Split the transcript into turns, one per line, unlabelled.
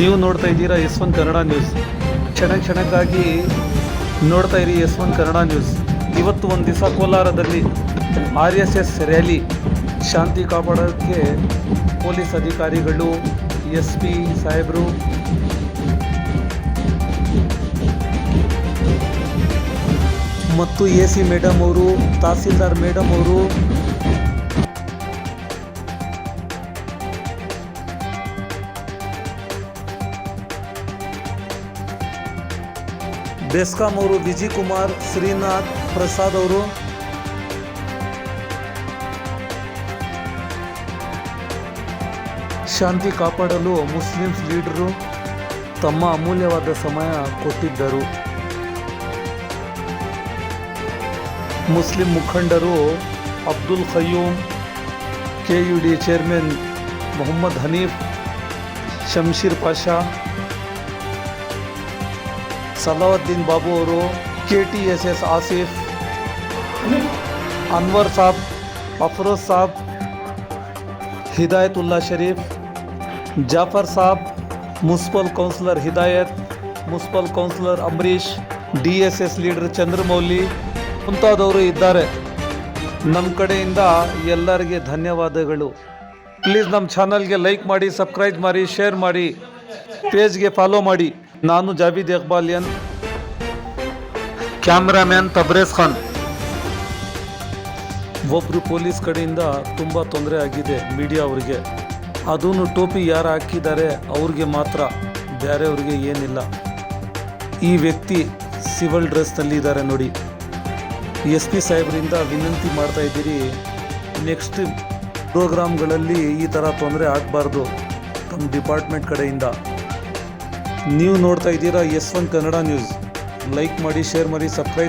ನೀವು ನೋಡ್ತಾ ಇದ್ದೀರಾ ಎಸ್ ಒನ್ ಕನ್ನಡ ನ್ಯೂಸ್. ಕ್ಷಣ ಕ್ಷಣಕ್ಕಾಗಿ ನೋಡ್ತಾ ಇರಿ ಎಸ್ ಒನ್ ಕನ್ನಡ ನ್ಯೂಸ್. ಇವತ್ತು ಒಂದು ದಿವಸ ಕೋಲಾರದಲ್ಲಿ ಆರ್ ಎಸ್ ಎಸ್ ರ್ಯಾಲಿ. ಶಾಂತಿ ಕಾಪಾಡೋಕ್ಕೆ ಪೊಲೀಸ್ ಅಧಿಕಾರಿಗಳು, ಎಸ್ ಪಿ ಸಾಹೇಬರು. ಮತ್ತು ಎ ಸಿ ಮೇಡಮ್ ಅವರು, ತಹಸೀಲ್ದಾರ್ ಮೇಡಮ್ ಅವರು ಬೆಸ್ಕಾಂ ಅವರು ವಿಜಯ್ ಕುಮಾರ್ ಶ್ರೀನಾಥ್ ಪ್ರಸಾದ್ ಅವರು ಶಾಂತಿ ಕಾಪಾಡಲು ಮುಸ್ಲಿಮ್ಸ್ ಲೀಡರು ತಮ್ಮ ಅಮೂಲ್ಯವಾದ ಸಮಯ ಕೊಟ್ಟಿದ್ದರು ಮುಸ್ಲಿಂ ಮುಖಂಡರು Abdul Khayyum K U D chairman Mohammed Hanif Shamsheer Pasha Salavuddin Babu ಅವರು K T S S Asif, Anwar Sab, Afroz Sab, Hidayatulla Sharif, Jafar Sab, municipal councillor Hidayat, municipal councillor Ambarish D S S leader Chandramouli ಮುಂತಾದವರು ಇದ್ದಾರೆ. ನಮ್ಮ ಕಡೆಯಿಂದ ಎಲ್ಲರಿಗೆ ಧನ್ಯವಾದಗಳು. Please ನಮ್ಮ ಚಾನಲ್ಗೆ like ಮಾಡಿ, ಸಬ್ಸ್ಕ್ರೈಬ್ ಮಾಡಿ, ಶೇರ್ ಮಾಡಿ, ಪೇಜ್ಗೆ ಫಾಲೋ ಮಾಡಿ. ನಾನು ಜಾವೀದ್ ಇಕ್ಬಾಲಿಯನ್ ಕ್ಯಾಮ್ರಾಮ್ಯಾನ್ ತಬ್ರೇಜ್ ಖಾನ್. ಒಬ್ರು ಪೊಲೀಸ್ ಕಡೆಯಿಂದ ತುಂಬ ತೊಂದರೆ ಆಗಿದೆ ಮೀಡಿಯಾ ಅವರಿಗೆ. ಅದೂ ಟೋಪಿ ಯಾರು ಹಾಕಿದ್ದಾರೆ ಅವ್ರಿಗೆ ಮಾತ್ರ ಬೇರೆಯವ್ರಿಗೆ ಏನಿಲ್ಲ. ಈ ವ್ಯಕ್ತಿ ಸಿವಿಲ್ ಡ್ರೆಸ್ನಲ್ಲಿ ಇದ್ದಾರೆ ನೋಡಿ. ಎಸ್ ಪಿ ಸಾಹೇಬರಿಂದ ವಿನಂತಿ ಮಾಡ್ತಾ ಇದ್ದೀರಿ, ನೆಕ್ಸ್ಟ್ ಪ್ರೋಗ್ರಾಮ್ಗಳಲ್ಲಿ ಈ ಥರ ತೊಂದರೆ ಆಗಬಾರ್ದು. ತಮ್ಮ ಡಿಪಾರ್ಟ್ಮೆಂಟ್ ಕಡೆಯಿಂದ. ನೀವು ನೋಡ್ತಾ ಇದ್ದೀರಾ S one Kannada news. Like ಮಾಡಿ ಶೇರ್ ಮಾಡಿ ಸಬ್ಸ್ಕ್ರೈಬ್